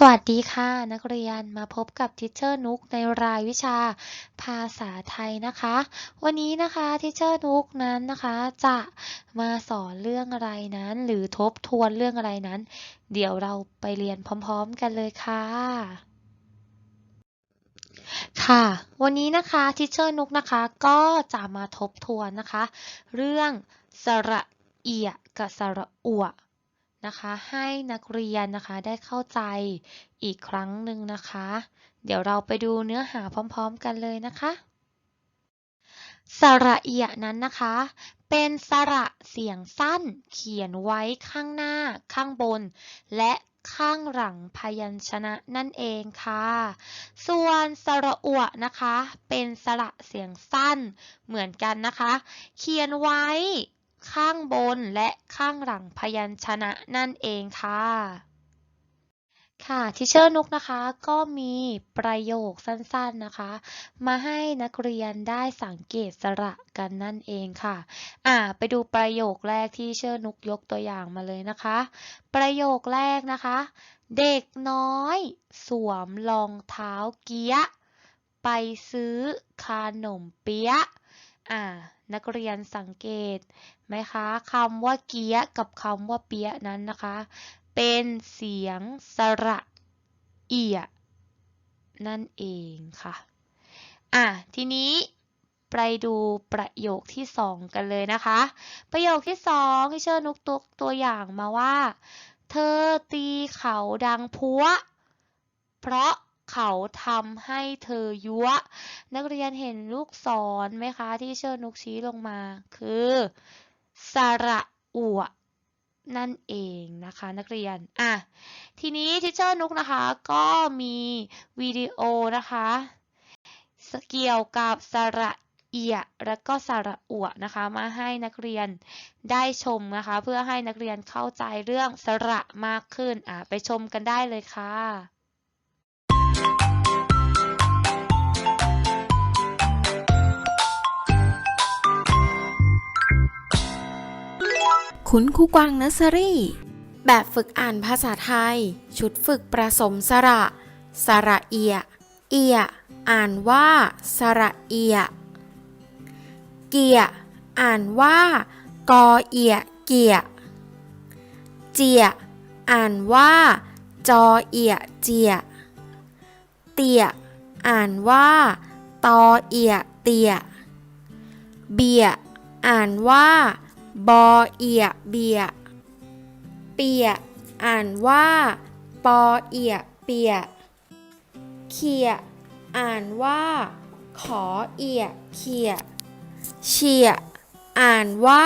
สวัสดีค่ะนักเรียนมาพบกับทิเชอร์นุกในรายวิชาภาษาไทยนะคะ วันนี้นะคะทิเชอร์นุกนั้นนะคะจะมาสอนเรื่องอะไรนั้น หรือทบทวนเรื่องอะไรนั้น เดี๋ยวเราไปเรียนพร้อมๆกันเลยค่ะ ค่ะ วันนี้นะคะทิเชอร์นุกนะคะก็จะมาทบทวนนะคะ เรื่องสระเอียกับสระอัว นะคะให้นักเรียนนะคะได้เข้าใจอีกครั้งหนึ่งนะคะ เดี๋ยวเราไปดูเนื้อหาพร้อมๆกันเลยนะคะสระเอียนั้นนะคะ เป็นสระเสียงสั้นเขียนไว้ข้างหน้า ข้างบน และข้างหลังพยัญชนะนั่นเองค่ะ ส่วนสระอัวนะคะ เป็นสระเสียงสั้นเหมือนกันนะคะ เขียนไว้ ข้างบนและข้างหลังพยัญชนะนั่นเองค่ะ ค่ะทิเชอร์นุกนะคะก็มีประโยคสั้นๆนะคะ มาให้นักเรียนได้สังเกตสระกันนั่นเองค่ะ อ่า ไปดูประโยคแรกที่เชอร์นุกยกตัวอย่างมาเลยนะคะ ประโยคแรกนะคะ เด็กน้อย สวมรองเท้าเกี๊ยะไปซื้อขนมเปี๊ยะ อ่า นักเรียนสังเกตไหมคะคำว่าเกี๊ยกับคำว่าเปียะนั้นนะคะ เป็นเสียงสระเอียนั่นเองค่ะ อะ ทีนี้ไปดูประโยคที่สองกันเลยนะคะ ประโยคที่สองที่เชิญนุกตัวตัวอย่างมาว่า เธอตีเขาดังพัว เพราะ เขาทำให้เธอยั่ว นักเรียนเห็นลูกศรไหมคะ ที่เชิญนุกชี้ลงมา คือสระอัวนั่นเองนะคะนักเรียน อะ ทีนี้ทิเชอร์นุกนะคะก็มีวิดีโอนะคะเกี่ยวกับสระเอียและก็สระอัวนะคะมาให้นักเรียนได้ชมนะคะ เพื่อให้นักเรียนเข้าใจเรื่องสระมากขึ้นอะไปชมกันได้เลยค่ะ คุณครูกวางเนอร์เซอรี่ แบบฝึกอ่านภาษาไทย ชุดฝึกประสมสระ สระเอีย เอีย อ่านว่า สระเอีย เกีย อ่านว่า กอเอีย เกีย เจีย อ่านว่า จอเอีย เจีย เตีย อ่านว่า ตอเอีย เตีย เบีย อ่านว่า บอเอียเบีย เปีย อ่านว่า ปอเอียเปีย เคีย อ่านว่า ขอเอียเคีย เชีย อ่านว่า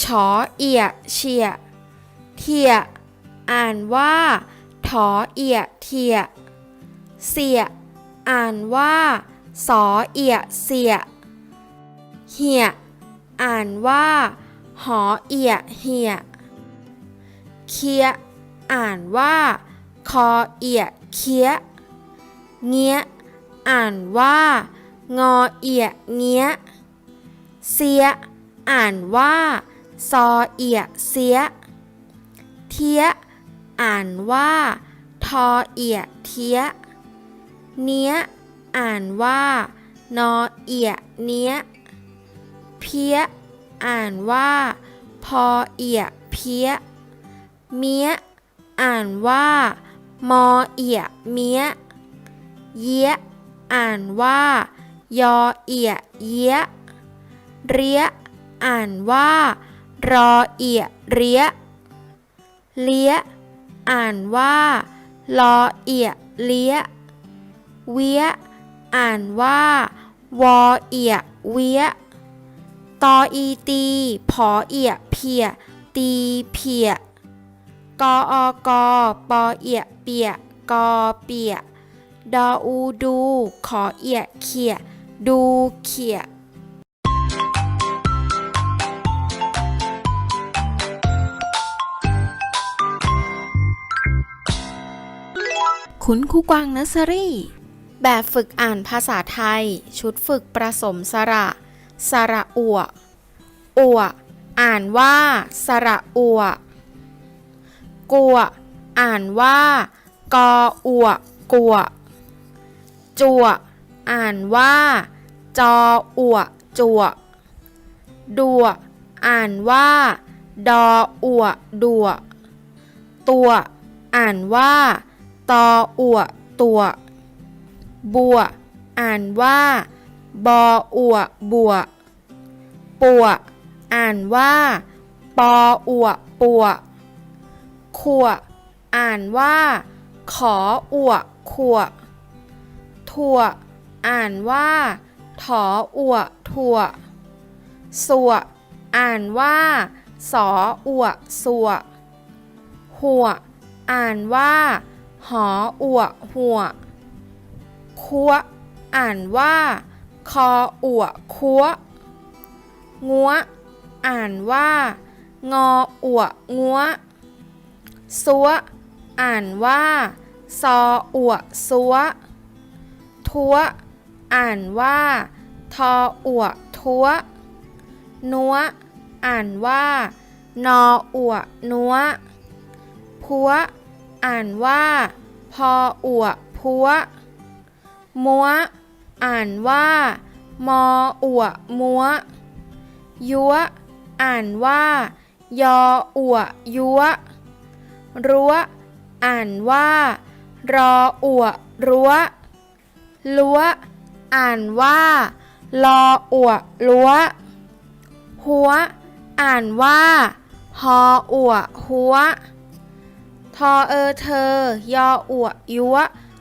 ชอเอียเชีย เทีย อ่านว่าถอเอียเทีย เสีย อ่านว่า สอเอียเสีย เหีย อ่านว่า หอเอียเหียเคียอ่านว่า คอเอียเคียเงี้ย อ่านว่า งอเอียเงี้ย เสีย อ่านว่า ซอเอียเสีย เทีย อ่านว่า ทอเอียเทีย เนี้ย อ่านว่า นอเอียเนี้ย เพี้ย อ่านว่า พอเอียเพี้ย เมีย อ่านว่า มอเอียเมีย เยี้ย อ่านว่า ยอเอียเยี้ย เรีย อ่านว่า รอเอียเรีย เลี้ย อ่านว่า ลอเอียเลี้ย เวีย อ่านว่า วอเอียเวีย ตออีตีผอเอียเพีย ตีเพีย กออกอปอเอียเปีย กอเปีย ดออูดู ขอเอียเขีย ดูเขียคุณครูกวางเนอร์เซอรี่ แบบฝึกอ่านภาษาไทย ชุดฝึกประสมสระ สระอัวอัวอ่านว่า สระอัวกัว อ่านว่า กออัวกัว จัว อ่านว่า จออัวจัว ดัว อ่านว่า ดออัวดัว ตัว อ่านว่า ตออัวตัว บัว อ่านว่า บออัวบัวปัวอ่านว่าปออัวปัวขัวอ่านว่า ขออัวขัวถั่ว อ่านว่า ถออัวถั่วสัวอ่านว่า สออัวสัวหัว อ่านว่า หออัวหัวคัวอ่านว่า คออัวคัวงัวอ่านว่า งออัวงัวซัวอ่านว่า ซออัวซัวทัวอ่านว่า ทออัวทัวนัวอ่านว่า นออัวนัวพัวอ่านว่า พออัวพัวมัว อ่านว่า มออัวมัว ยัว อ่านว่า ยออัวยัว รั้ว อ่านว่า รออัวรั้ว ลัว อ่านว่า ลออัวลัว หัว อ่านว่าฮออัวหัว ทอเออเธอ ยออัวยัว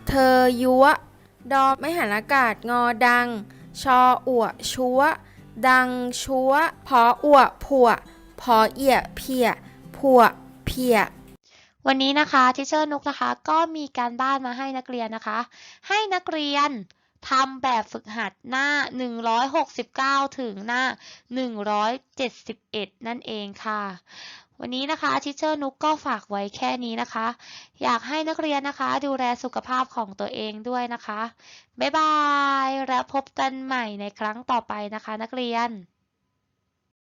เธอยัว ดอไม่หันอากาศงอดัง ชออัวชัว ดังชัว พออัวผัว พอเอียเพียผัวเพียวันนี้นะคะทิเชอร์นุกนะคะ ก็มีการบ้านมาให้นักเรียนนะคะ ให้นักเรียนทำแบบฝึกหัดหน้า 169 ถึงหน้า 171 นั่นเองค่ะ วันนี้นะคะทิเชอร์นุกก็ฝากไว้แค่นี้นะคะ อยากให้นักเรียนนะคะ ดูแลสุขภาพของตัวเองด้วยนะคะ บ๊ายบาย แล้วพบกันใหม่ในครั้งต่อไปนะคะ นักเรียน